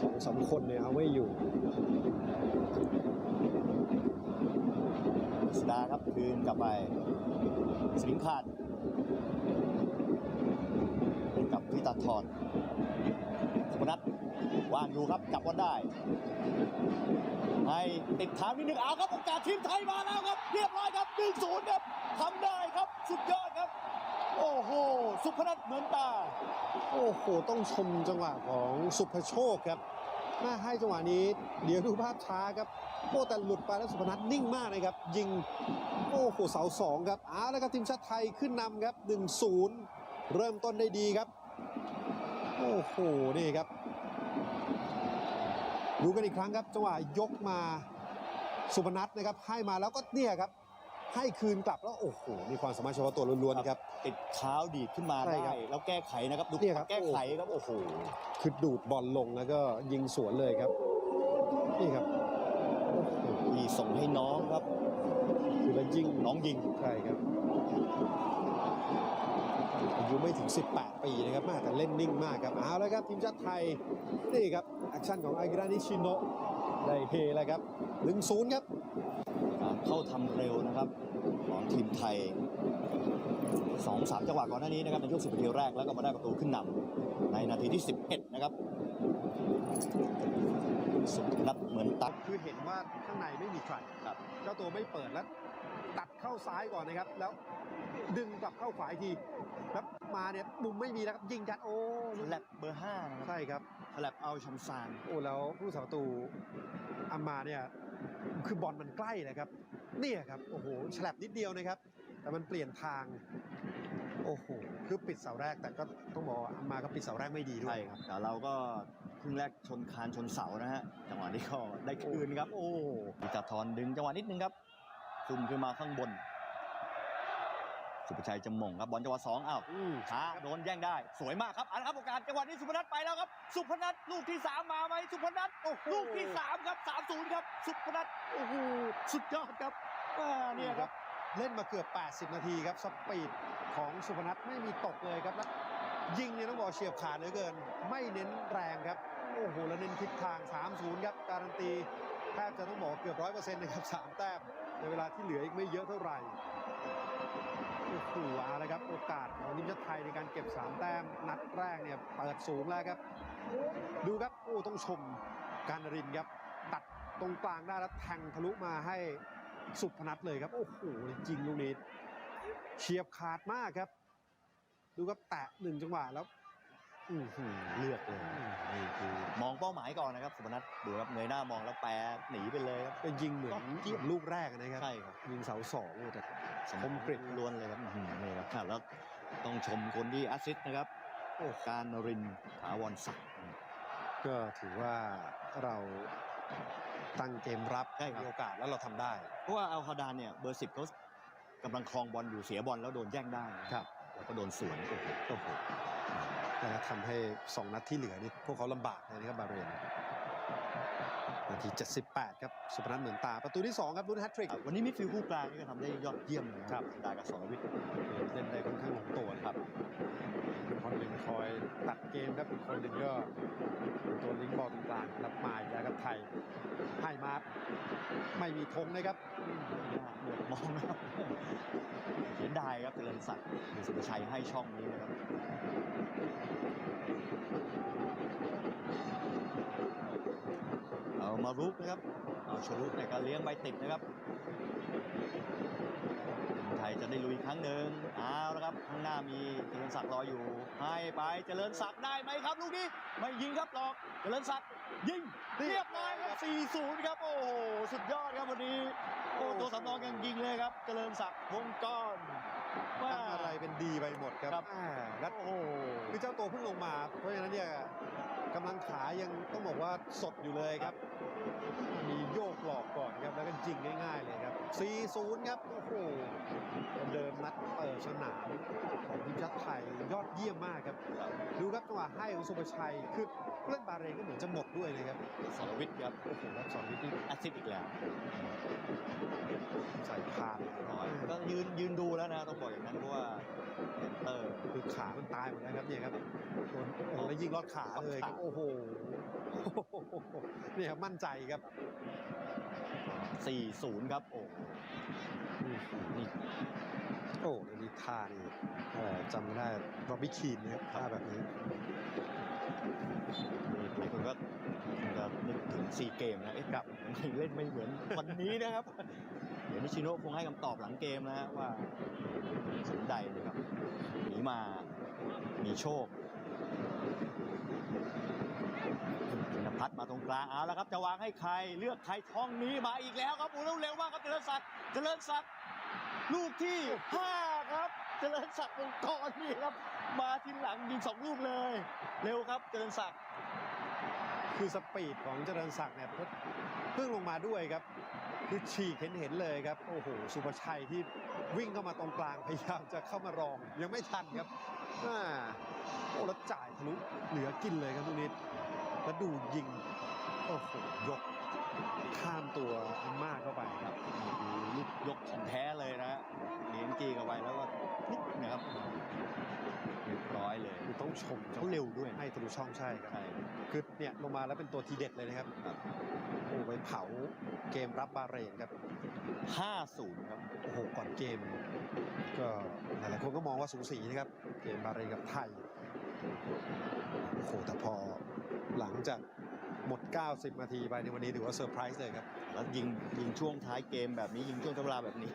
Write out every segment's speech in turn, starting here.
สองสามคนเนี่ยเอาไม่อยู่สดาครับคืนกลับไปสิงขาดเป็นกับพี่ตัดทอนสุพนัทว่างอยู่ครับจับบอลได้ ให้ติดทางนิดนึงเอาครับโอกาสทีมไทยมาแล้วครับ เรียบร้อยครับหนึ่งศูนย์ครับทำได้ครับ โอ้โห สุพนัทเหมือนตา โอ้โห ต้องชมจังหวะของสุภโชคครับน่าให้จังหวะนี้ เดี๋ยวดูภาพช้าครับโอ้แต่หลุดไปแล้วสุพนัทนิ่งมากนะครับ ยิง โอ้โห เสาสองครับเอาแล้วครับทีมชาติไทยขึ้นนำครับ 1-0 เริ่มต้นได้ดีครับ โอ้โห นี่ครับ ดูกันอีกครั้งครับ จังหวะยกมาสุพนัทนะครับ ให้มาแล้วก็เนี่ยครับ ให้คืนกลับแล้วโอ้โหมีความสามารถเฉพาะตัวล้วนๆครับ ติดเท้าดีดขึ้นมาใช่ได้ ครับแล้วแก้ไขนะครับดูเนี่ยครับ แก้ไขครับโอ้โหคือดูดบอลลงแล้วก็ยิงสวนเลยครับ นี่ครับนี่ส่งให้น้องครับคือแล้วยิงน้องยิงใช่ครับอายุไม่ถึง 18 ปีนะครับแม่แต่เล่นนิ่งมากครับเอาแล้วครับทีมชาติไทยนี่ครับแอคชั่นของอากิระนิชิโนะได้เฮแล้วครับ1-0ครับการ เข้าทำเร็วนะครับของทีมไทยสองสามจังหวะก่อนหน้านี้นะครับในช่วงสิบนาทีแรกแล้วก็มาได้ประตูขึ้นนำในนาทีที่ 11 นะครับสุดนัดเหมือนตัดคือเห็นว่าข้างในไม่มีใครครับเจ้าตัวไม่เปิดแล้ว ตัดเข้าซ้ายก่อนนะครับ แล้วดึงกลับเข้าขวาอีกทีแล้วมาเนี่ยมุมไม่มีแล้วครับยิงยัดโอ้แลบเบอร์5นะครับใช่ครับแลบเอาชัมซานโอ้แล้วผู้สาประตูอามาเนี่ย คือบอลมันใกล้เลยครับเนี่ยครับโอ้โหฉลับนิดเดียวนะครับ แต่มันเปลี่ยนทางโอ้โหคือปิดเสาแรกแต่ก็ต้องบอกว่าอามาก็ปิดเสาแรกไม่ดีด้วใช่ยครับแต่เราก็ครึ่งแรกชนคานชนเสานะฮะจังหวะนี้ก็ได้คืนครับ โอ้มีจัดทอนดึงจังหวะนิดนึงครับซุ่มขึ้นมาข้างบน สุภชัยจะหม่งครับบอลจังหวะสองอ้าวอืมช้าโดนแย่งได้ สวยมากครับเอันครับโอกาสจังหวะนี้สุพนัทไปแล้วครับ สุพนัทลูกที่สามมาไหมสุพนัทโอ้โหลูกที่สามครับสามศูนย์ครับ สุพนัทโอ้โหสุดยอดครับอ่าเนี่ยครับ เล่นมาเกือบ 80 นาทีครับสปีดของสุพนัทไม่มีตกเลยครับแล้วยิงเนี่ยต้องบอกเฉียบขาดเหลือเกิน ไม่เน้นแรงครับโอ้โหแล้วเน้นทิศทาง 3-0 ครับการันตีแทบจะต้องบอกเกือบ100%นะครับ3แต้มในเวลาที่เหลืออีกไม่เยอะเท่าไหร่ โอ้โหเอาละครับ โอกาสของทีมชาติไทยในการเก็บ 3 แต้มนัดแรกเนี่ยเปิดสูงแล้วครับ ดูครับโอ้ต้องชมการนรินทร์ครับ ตัดตรงกลางได้แล้วแทงทะลุมาให้สุพนัทเลยครับ โอ้โหจริงลูกนี้เฉียบขาดมากครับ ดูครับแตะหนึ่งจังหวะแล้วอือหือเลือกเลยนี่คือมองเป้าหมายก่อนนะครับสุพนัทดูครับเงยหน้ามองแล้วแปรหนีไปเลยครับเป็นยิงเหมือนก็เจี๊ยบลูกแรกนะครับใช่ครับยิงเสาสองเลยแต่สม คมกริบล้วนเลยครับอื้อหือนี่ครับอะแล้วต้องชมคนที่แอสซิสต์นะครับโอ้การนรินทร์ถาวรศักดิ์ก็ถือว่าเราตั้งเกมรับใช่ครับมีโอกาสแล้วเราทำได้ เพราะว่าอัลคาดานเนี่ยเบอร์สิบเขากำลังครองบอลอยู่เสียบอลแล้วโดนแย่งได้นะครับแล้วก็โดนสวนโอ้โหโอ้โหนะครับทำให้2นัดที่เหลือนี่พวกเขาลำบากเลยนะครับบาเรน นาที 78 ครับ สุพนัทเหมือนตา ประตูที่ 2 ครับลุ้นแฮตทริก วันนี้มิดฟิลด์คู่กลางนี่ก็ทำได้ยอดเยี่ยมเลยนะครับดากับสรวิทย์เล่นได้ค่อนข้างลงตัวนะครับ คนหนึ่งคอยตัดเกมครับอีกคนหนึ่งก็เป็นตัวลิงก์บอลตรงกลางรับมาอีกแล้วครับไทยให้มาไม่มีธงนะครับหมดมองนะครับเสียดายครับเจริญศักดิ์หรือสุภชัยให้ช่องนี้นะครับ เอามารุกนะครับ เอาชรุกเนี่ยก็เลี้ยงใบติดนะครับทีมไทยจะได้ลุยอีกครั้งหนึ่งเอาละครับ ข้างหน้ามีเจริญศักดิ์รออยู่ ให้ไปเจริญศักดิ์ได้ไหมครับ ลูกนี้ไม่ยิงครับหลอกเจริญศักดิ์ยิงเรียบร้อยครับ 4-0 ครับ โอ้โห สุดยอดครับวันนี้ โอ้ตัวสำรองยังยิงเลยครับ เจริญศักดิ์วงก้อนว่าทำอะไรเป็นดีไปหมดครับครับอ่าแล้วโอ้โหคือเจ้าตัวเพิ่งลงมา เพราะฉะนั้นเนี่ย กำลังขายังต้องบอกว่าสดอยู่เลยครับ มีโยกหลอกก่อนครับแล้วก็ยิงง่ายๆเลยครับ 4-0 ครับโอ้โหเดิมนัดเปิดสนามของทีมชาติไทยยอดเยี่ยมมากครับ ดูครับจังหวะให้ของสุภชัยคือเล่นบาเรนก็เหมือนจะหมดด้วยนะครับสรวิทย์ครับโอ้โหแล้วสอนวิทย์นี่แอสซิสต์อีกแล้วใส่พานเลยน้อยก็ยืนยืนดูแล้วนะต้องบอกอย่างนั้นเพราะว่าเซนเตอร์คือขามันตายหมดแล้วครับเนี่ยครับโดนโอ้โห แล้วยิงลอดขาเลยครับ โอ้โหเนี่ยครับมั่นใจครับ 4-0 ครับ โอ้อืมนี่โอ้ในนี้ท่านี่เอ่อจำไม่ได้ร็อบบี้คีนนะครับท่าแบบนี้หลายคนก็จะนึกถึงซีเกมนะเอ๊ะกับทำไมเล่นไม่เหมือนวันนี้นะครับ เดี๋ยวนิชิโนะคงให้คำตอบหลังเกมนะฮะว่าสนใดนะครับหนีมามีโชคธินพัฒน์ มาตรงกลางเอาแล้วครับจะวางให้ใครเลือกใครช่องนี้มาอีกแล้วครับโอ้แล้วเร็วมากครับเจริญศักดิ์เจริญศักดิ์ลูกที่ห้าครับเจริญศักดิ์วงกรนี่ครับ มาทีหลังยิงสองลูกเลย เร็วครับเจริญศักดิ์คือสปีดของเจริญศักดิ์เนี่ยเพิ่งลงมาด้วยครับ คือฉีกเห็นเห็นเลยครับโอ้โหสุภชัยที่วิ่งเข้ามาตรงกลางพยายามจะเข้ามารองยังไม่ทันครับอ่าโอ้แล้วจ่ายทะลุเหลือกินเลยครับทุกนิด แล้วดูยิง โอ้โห ยกข้ามตัวอันมากเข้าไปครับลูกยกของแท้เลยนะฮะเลี้ยงจี้เข้าไปแล้วก็พลิกนะครับเรียบร้อยเลยคือต้องชมเขาเร็วด้วยให้ทะลุช่องใช่ครับใช่คือเนี่ยลงมาแล้วเป็นตัวทีเด็ดเลยนะครับครับโอ้ไปเผาเกมรับบาห์เรนครับห้าศูนย์ครับโอ้โหก่อนเกม ก็หลายๆคนก็มองว่าสูสีนะครับ เกมบาห์เรนกับไทยโอ้โหแต่พอหลัง จากหมด 90 นาทีไปในวันนี้ถือว่าเซอร์ไพรส์เลยครับ แล้วยิงยิงช่วงท้ายเกมแบบนี้ยิงช่วงทำเวลาแบบนี้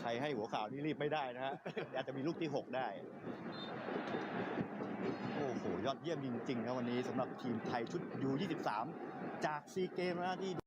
ใครให้หัวข่าวนี่รีบไม่ได้นะฮะ อาจจะมีลูกที่ 6 ได้ โอ้โห ยอดเยี่ยมจริงๆนะวันนี้สำหรับทีมไทยชุดยู23 จากซีเกมนะที่